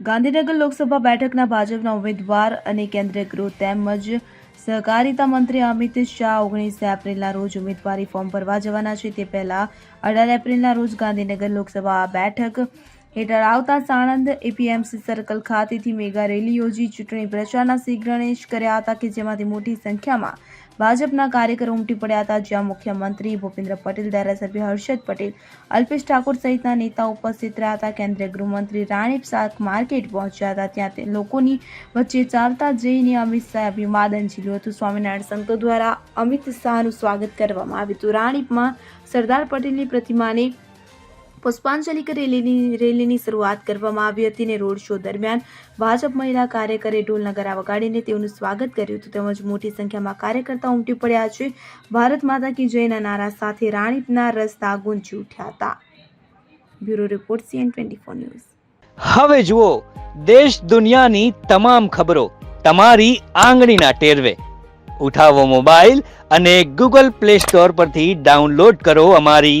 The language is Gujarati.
ગાંધીનગર લોકસભા બેઠકના ભાજપના ઉમેદવાર અને કેન્દ્રીય ગૃહ તેમજ સહકારિતા મંત્રી અમિત શાહ ઓગણીસ એપ્રિલના રોજ ઉમેદવારી ફોર્મ ભરવા જવાના છે. તે પહેલા અઢાર એપ્રિલના રોજ ગાંધીનગર લોકસભા બેઠક હેઠળ આવતા સાણંદ એપીએમસી સર્કલ ખાતેથી મેગા રેલી યોજી. ચૂંટણી પ્રચારના ગણેશ કર્યા હતા કે જેમાંથી મોટી સંખ્યામાં ભાજપના કાર્યકરો ઉમટી પડ્યા હતા. જ્યાં મુખ્યમંત્રી ભૂપેન્દ્ર પટેલ, ધારાસભ્ય હર્ષદ પટેલ, અલ્પેશ ઠાકોર સહિતના નેતાઓ ઉપસ્થિત રહ્યા હતા. કેન્દ્રીય ગૃહમંત્રી રાણીપ શાક માર્કેટ પહોંચ્યા હતા. ત્યાં તે લોકોની વચ્ચે ચાલતા જઈને અમિત શાહે અભિવાદન ઝીલ્યું હતું. સ્વામિનારાયણ સંતો દ્વારા અમિત શાહનું સ્વાગત કરવામાં આવ્યું હતું. રાણીપમાં સરદાર પટેલની પ્રતિમાને પુષ્પાંજલિ રેલીની રેલીની શરૂઆત કરવામાં આવી હતી અને રોડ શો દરમિયાન ભાજપ મહિલા કાર્યકરે ઢોલ નગારા વગાડીને તેઓનું સ્વાગત કર્યું હતું. તેમજ મોટી સંખ્યામાં કાર્યકર્તા ઉમટી પડ્યા છે. ભારત માતા કી જયના નારા સાથે રાણીપના રસ્તા ગુંજી ઉઠ્યા હતા. Bureau report CN twenty four news. હવે જુઓ, દેશ દુનિયાની તમામ ખબરો તમારી આંગળીના ટેરવે. ઉઠાવો મોબાઈલ અને ગૂગલ પ્લે સ્ટોર પરથી ડાઉનલોડ કરો અમારી